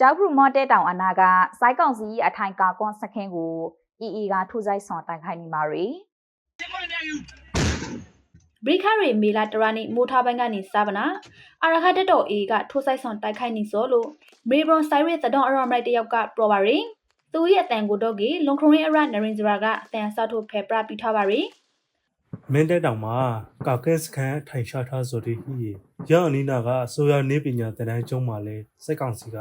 ကျောက်ဖရူမော်တဲတောင်အနာကစိုက်ကောင်စီအထိုင်ကာကွန်စခင်းကိုအီအီကထိုးဆိုင်ဆောင်တိုက်ခိုက်နေမှာရီဘရိခရီမေလာတရာနီမိုထားပိုင်းကနေစပနာအာရခတက်တော်အေကထိုးဆိုင်ဆောင်တိုက်ခိုက်နေစောလို့မေဘရွန်ဆိုင်ရသဒေါအရောမိုက်တယောက်ကပရောပါရီသူရဲ့အတန်ကိုတော့ကေလွန်ခရုံရဲ့အရနရင်ဇရာကအတန်ဆောက်ထုတ်ဖဲပရပြီးထားပါရီမင်းတဲတောင်မှာကာကက်စကန်ထိုင်ရှားထားဆိုတဲ့ဟီရောင်အနီနာကအစိုးရနေပညာတန်းတန်းကျုံးမှာလဲစက်ကောင်စီက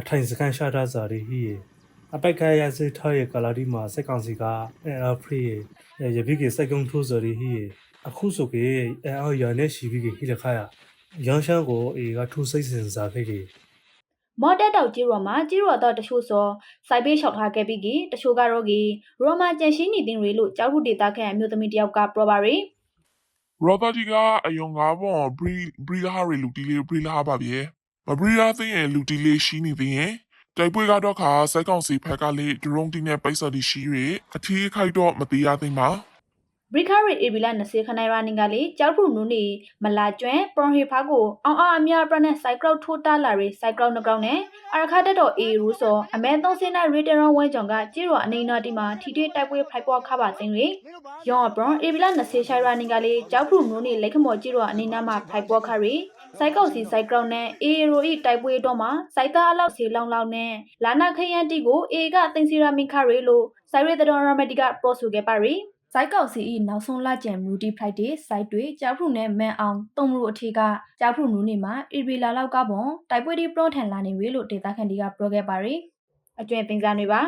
အထိုင်စကန်ရှားထားစားတဲ့ဟီအပိုက်ခရရစစ်ထားရဲ့ကာလာဒီမှာစက်ကောင်စီကအဲအဖရီရပိကေစက်ကုံထိုးဆိုတဲ့ဟီအခုဆိုကေအဲအော်ရနဲ့ရှိပြီးကေဟီလခါရရောင်ရှမ်းကိုအေကထိုးစိတ်စင်စားခဲ့တယ်မော်တက်တောက်ကြီးရော်မှာကြီးရော်တော့တချို့စောစိုက်ပေးလျှောက်ထားခဲ့ပြီးကတချို့ကတော့ကရော်မာကျန်ရှိနေတင်တွေလို့ကြောက်ခုဒေတာခန့်အမျိုးသမီးတယောက်ကပရောပါရီရောဘတ်တီကအယုံငါဘောဘရီဘရီလာဟာရီလူတီလေးဘရီလာဟာပါဗျယ် မဘရီလာသိရင်လူတီလေးရှိနေသေးရင်တိုက်ပွဲကတော့ခါစိုက်ကောင်စီဖက်ကလေးဒရုန်းတီနဲ့ပိတ်စော်တီရှိရအထီးခိုက်တော့မသေးရသိမ်းပါဘရိခရီအေဘီလာ20ခနိုင်ရာနင်ကလေကြောက်ဖူနူနေမလာကျွမ်းပရွန်ဟီဖာကိုအောင်အားအများပရနဲ့စိုက်ကောက်ထိုးတာလာရီစိုက်ကောက်နှကောက်နဲ့အာရခတက်တော်အေရူဆိုအမဲသုံးစင်းနိုင်ရီတရန်ဝဲကြောင်ကကြေရောအနေနာတီမှာထီထေးတိုက်ပွဲဖိုက်ပေါ်ခပါသိန်းရီယောအပရွန်အေဘီလာ20ရှိုင်ရာနင်ကလေကြောက်ဖူနူနေလက်ခမော်ကြေရောအနေနာမှာဖိုက်ပေါ်ခရီ စိုက်ကောက်စီစိုက်ကောက်နဲ့အေရိုဤတိုက်ပွဲတော့မှာစိုက်သားအလောက်စီလောင်လောင်နဲ့လာနာခရန်တီကိုအေကတင်စီရာမင်ခရီလို့စိုက်ရတဲ့တော်ရမတီကပရိုဆူခဲ့ပါရီစိုက်ကောက်စီဤနောက်ဆုံးလကျန်မူတီဖလိုက်တဲ့စိုက်တွေကြောက်ဖုနဲ့မန်အောင်တုံမလို့အထေကကြောက်ဖုနူးနေမှာအီဘီလာလောက်ကပွန်တိုက်ပွဲဒီပရောထန်လာနေပြီလို့ဒေတာခန်ဒီကပြောခဲ့ပါရီအကျွင့်တင်စားနေပါ